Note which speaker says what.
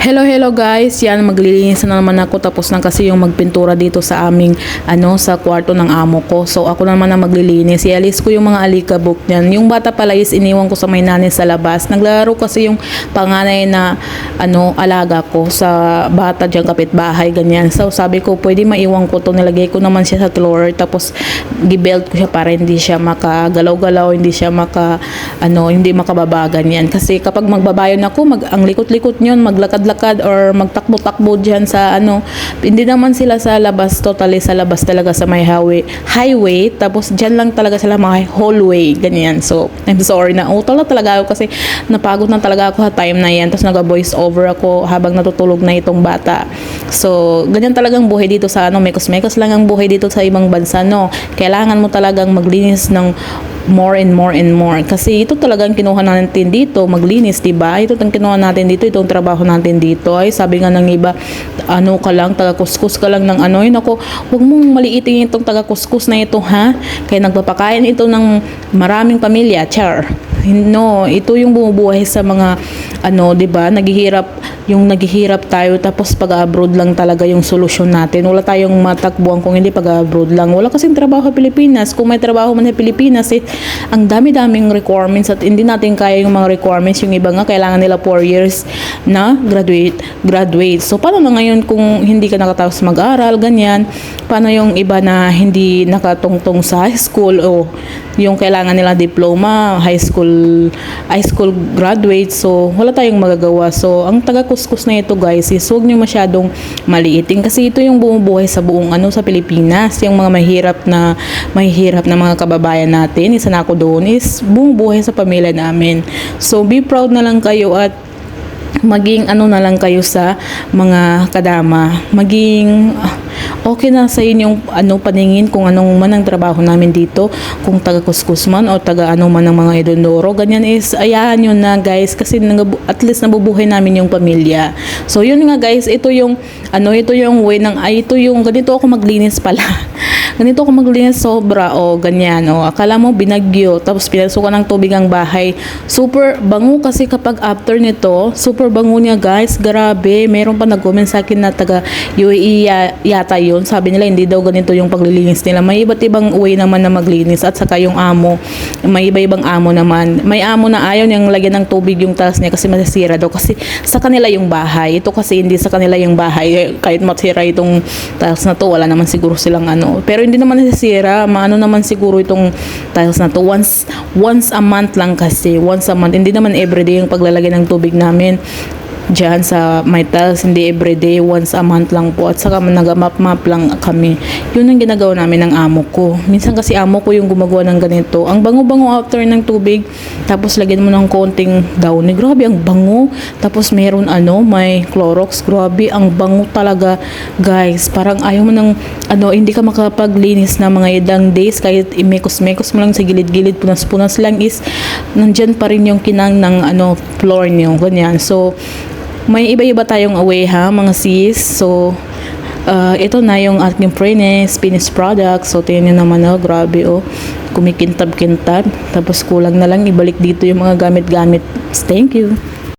Speaker 1: Hello, hello guys. Yan, maglilinis na naman ako. Tapos na kasi yung magpintura dito sa aming, ano, sa kwarto ng amo ko. So, ako naman ang maglilinis. Ialis ko yung mga alikabok niyan. Yung bata pala is iniwan ko sa may nanay sa labas. Naglaro kasi yung panganay na, ano, alaga ko sa bata dyan kapitbahay, ganyan. So, sabi ko, pwede maiwan ko to Nilagay ko naman siya sa floor. Tapos, gibelt ko siya para hindi siya makagalaw-galaw, hindi siya maka, ano, hindi makababa, ganyan. Kasi kapag magbabayon ako, mag, ang likot-likot nyon, maglakad-lakad or magtakbo-takbo dyan sa ano, hindi naman sila sa labas, totally sa labas talaga sa may highway, highway tapos dyan lang talaga sila mga hallway, ganyan. So, I'm sorry na, utol na talaga ako kasi napagod na talaga ako sa time na yan, tapos nag-voice over ako habang natutulog na itong bata. So, ganyan talagang buhay dito sa ano, mekos-mekos lang ang buhay dito sa ibang bansa, no. Kailangan mo talagang maglinis ng more and more and more. Kasi ito talagang kinuha natin dito, maglinis, 'di ba? Ito ang kinuha natin dito, itong trabaho natin dito. Ay, sabi nga ng iba, ano ka lang, taga-kuskus ka lang ng ano. Yun ako, huwag mong maliitin itong taga-kuskus na ito, ha? Kaya nagpapakain ito ng maraming pamilya, char. No, ito yung bumubuhay sa mga ano, 'di ba? Naghihirap yung naghihirap tayo tapos pag-abroad lang talaga yung solusyon natin. Wala tayong matakbuhan kung hindi pag-abroad lang. Wala kasing trabaho sa Pilipinas. Kung may trabaho man sa Pilipinas, eh, ang dami-daming requirements at hindi natin kaya yung mga requirements. Yung iba nga, kailangan nila 4 years na graduate. graduate. So, paano na ngayon kung hindi ka nakatapos mag-aral, ganyan? Paano yung iba na hindi nakatungtong sa high school o yung kailangan nila diploma, high school, high school graduate. So, wala tayong magagawa. So, ang taga-kuskus na ito guys is huwag nyo masyadong maliitin kasi ito yung bumubuhay sa buong ano sa Pilipinas. Yung mga mahirap na mahirap na mga kababayan natin, isa na ako doon is bumubuhay sa pamilya namin. So, be proud na lang kayo at maging ano na lang kayo sa mga kadama. Maging okay na sa inyong ano paningin kung anong man ang trabaho namin dito, kung taga kuskus man o taga ano man ang mga idondoro. Ganyan is ayahan yun na guys kasi at least nabubuhay namin yung pamilya. So yun nga guys, ito yung ano ito yung way ng ay ito yung ganito ako maglinis pala. ganito ako maglinis sobra o ganyan o. Akala mo binagyo tapos pinasukan ng tubig ang bahay. Super bango kasi kapag after nito super bango niya guys. Grabe meron pa nag-comment sa akin na taga UAE ya- yata yun. Sabi nila hindi daw ganito yung paglilinis nila. May iba't ibang way naman na maglinis at saka yung amo. May iba-ibang amo naman. May amo na ayaw niyang lagyan ng tubig yung tiles niya kasi masisira daw kasi sa kanila yung bahay. Ito kasi hindi sa kanila yung bahay. Eh, kahit masira itong tiles na to wala naman siguro silang ano. Pero hindi naman nasisira. Maano naman siguro itong tiles na to. Once once a month lang kasi. Once a month. Hindi naman everyday yung paglalagay ng tubig namin dyan sa my tiles, hindi everyday, once a month lang po. At saka nag-map-map lang kami. Yun ang ginagawa namin ng amo ko. Minsan kasi amo ko yung gumagawa ng ganito. Ang bango-bango after ng tubig, tapos lagyan mo ng konting downy. Grabe, ang bango. Tapos meron ano, may Clorox. Grabe, ang bango talaga, guys. Parang ayaw mo ng, ano, hindi ka makapaglinis na mga idang days, kahit imekos-mekos mo lang sa gilid-gilid, punas-punas lang is, nandyan pa rin yung kinang ng, ano, floor niyo. Ganyan. So, may iba-iba tayong away ha, mga sis. So, uh, ito na yung aking Prene Spinach product. So, tingnan nyo naman, oh, grabe, oh. Kumikintab-kintab. Tapos, kulang na lang ibalik dito yung mga gamit-gamit. Thank you.